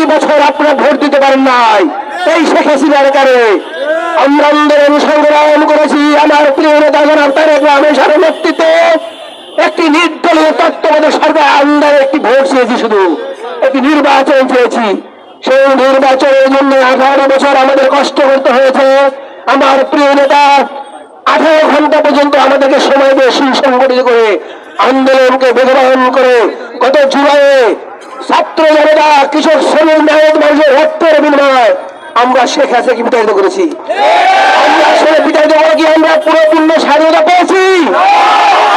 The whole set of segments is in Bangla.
দুই বছর আপনারা ভোট দিতে পারেন নাই। এই শেখ হাসিনার কারণে আমরা আন্দোলন সংগ্রাম করেছি। আমার প্রিয় নেতা জনাব তারেক রহমান নেতৃত্বে একটি নির্দলীয় তত্ত্বাবধায়ক সরকার আন্দারে একটি ভোট চেয়েছি শুধু। একটি নির্বাচন চেয়েছি। সেই নির্বাচনের জন্য আঠারো বছর আমাদের কষ্ট করতে হয়েছে। আমার প্রিয় নেতা আঠারো ঘণ্টা পর্যন্ত আমাদেরকে সময় দিয়ে সুসংগঠিত করে আন্দোলনকে বেগবান করে গত জুলাইয়ে ছাত্র জনতা কৃষক শ্রমিক নায়ক মানুষের রক্তের বিনিময় আমরা শেখ হাসিনাকে বিতাড়িত করেছি। আমরা আসলে বিতাড়িত করে কি আমরা পুরোপূর্ণ স্বাধীনতা পেয়েছি?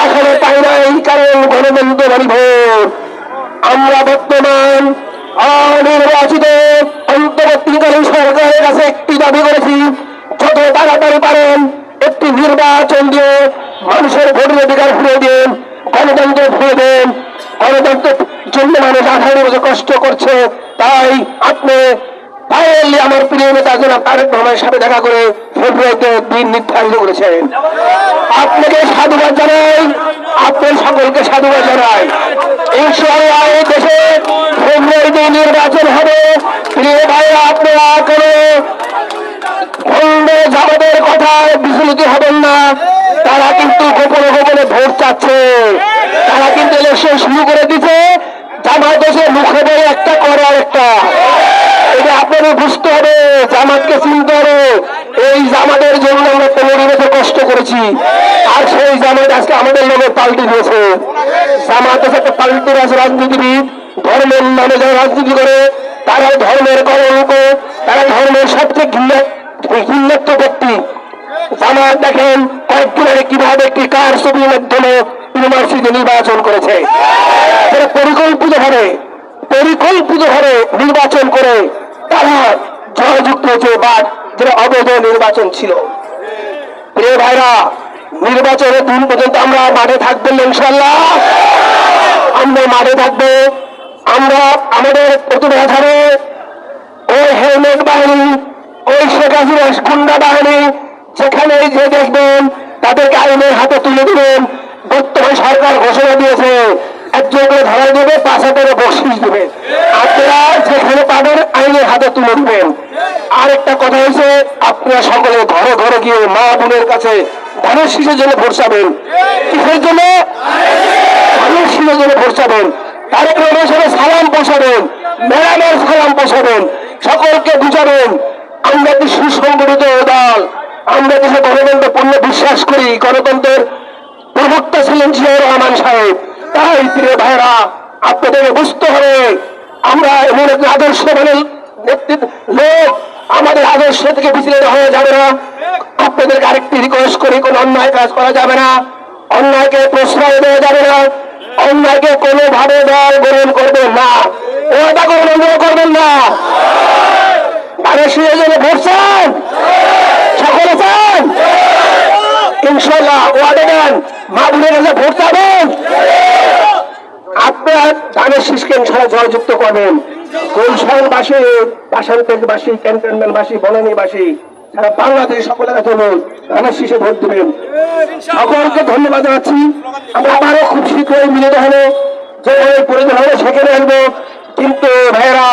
এখনও পাই নাই কারণ গণতন্ত্র ভোট। আমরা বর্তমান অনির্বাচিত অন্তর্বর্তীকালীন সরকারের কাছে একটি দাবি করেছি, যত তাড়াতাড়ি পারেন একটি নির্বাচন দিয়ে মানুষের ভোটের অধিকার ফিরে দিন, গণতন্ত্র ফিরে দেন গণতন্ত্রের জন্য মানুষ আঠারো বছর কষ্ট করছে। তাই আপনি ফাইনালি আমার প্রিয় নেতা জনাব তারেক রহমানের সাথে দেখা করে ফেব্রুয়ারিতে দিন নির্ধারিত করেছেন। আপনাকে সাধুবাদ জানাই। আপনার সকলকে সাধুবাদ জানাই। ইনশাআল্লাহ এই দেশে ফেব্রুয়ারিতে নির্বাচন হবে। প্রিয় ভাইরা, আপনারা কোনো ভণ্ড জামাতের কথায় বিচলিত হবেন না। তারা কিন্তু গোপনে গোপনে ভোট চাচ্ছে। তারা কিন্তু ইলেকশন শুরু করে জামাত দেশে মুখে বলে একটা করে একটা এটা আপনাদের বুঝতে হবে, জামাতকে চিনতে হবে। এই জামাতের জন্য আমরা পনেরো বছর কষ্ট করেছি। আর সেই জামাত আজকে আমাদের লোকের পাল্টি দিয়েছে। জামাত একটা পাল্টি আছে রাজনীতিবিদ, ধর্মের নামে যারা রাজনীতি করে তারা ধর্মের কলঙ্ক তারা ধর্মের সবচেয়ে ঘৃণা ঘৃণাত্ম ব্যক্তি। জামাত দেখেন কয়েকদিন আগে কীভাবে একটি কার ছবির মাধ্যমে ইউনিভার্সিটি নির্বাচন করেছে। তারা পরিকল্পিত ভাবে পরিকল্পিত ভাবে নির্বাচন করে তারা জয়যুক্ত হয়েছে বা যেটা অবৈধ নির্বাচন ছিল। প্রিয় ভাইরা, নির্বাচনের দিন পর্যন্ত আমরা মাঠে থাকবেন না ইনশাল্লাহ আমরা মাঠে থাকব। আমরা আমাদের প্রতিভা ছাড়ে ওই হেলমেট বাহিনী, ওই শেখ হাসিনা গুন্ডা বাহিনী, যেখানে যে দেখবেন তাদেরকে আইনের হাতে তুলে দিবেন। বর্তমান সরকার ঘোষণা দিয়েছে দেবে আপনারা যেখানে আইনের তুলে কথা হয়েছে আপনারা সকলে ঘরে ঘরে গিয়ে মা কাছে জন্য? সালাম পৌঁছাবেন ম্যাডামের সালাম পৌঁছাবেন সকলকে বুঝাবেন, আমরা একটি সুসংগঠিত দল? আমরা দেশে গণতন্ত্র পূর্ণ বিশ্বাস করি? গণতন্ত্রের প্রবক্তা ছিলেন জিয়াউর রহমান সাহেব। তাই, প্রিয় ভাইরা আপনাদেরকে বুঝতে হবে, আমরা এমন একটি আদর্শ মানে লোক, আমাদের আদর্শ থেকে বিচলিত হয়ে যাবে না। আপনাদেরকে আরেকটি রিকোয়েস্ট করি, কোন অন্যায় কাজ করা যাবে না। অন্যায়কে প্রশ্রয় দেওয়া যাবে না। অন্যায়কে কোনোভাবে দল গ্রহণ করবেন না। ওটা কোনো বন্ধ করবেন না। মানুষের জন্য ভোট চান। সকলে চান। ইনশাল্লাহ ওয়ার্ডে দেন। মা ভোট চাবেন। আপনার ধানের শীষকে ইনশাল্লাহ জয়যুক্ত করবেন। গুলশানবাসী বাসান্তবাসী ক্যান্টনমেন্টবাসী, বনানীবাসী, সারা বাংলাদেশ সকলের কাছে অনুরোধ ধানের শীষে ভোট দেবেন। সকলকে ধন্যবাদ জানাচ্ছি। আমরা আবারও খুব শীঘ্রই মিলিত হব। যে পরিধি হলে সেখানে আনব কিন্তু ভাইরা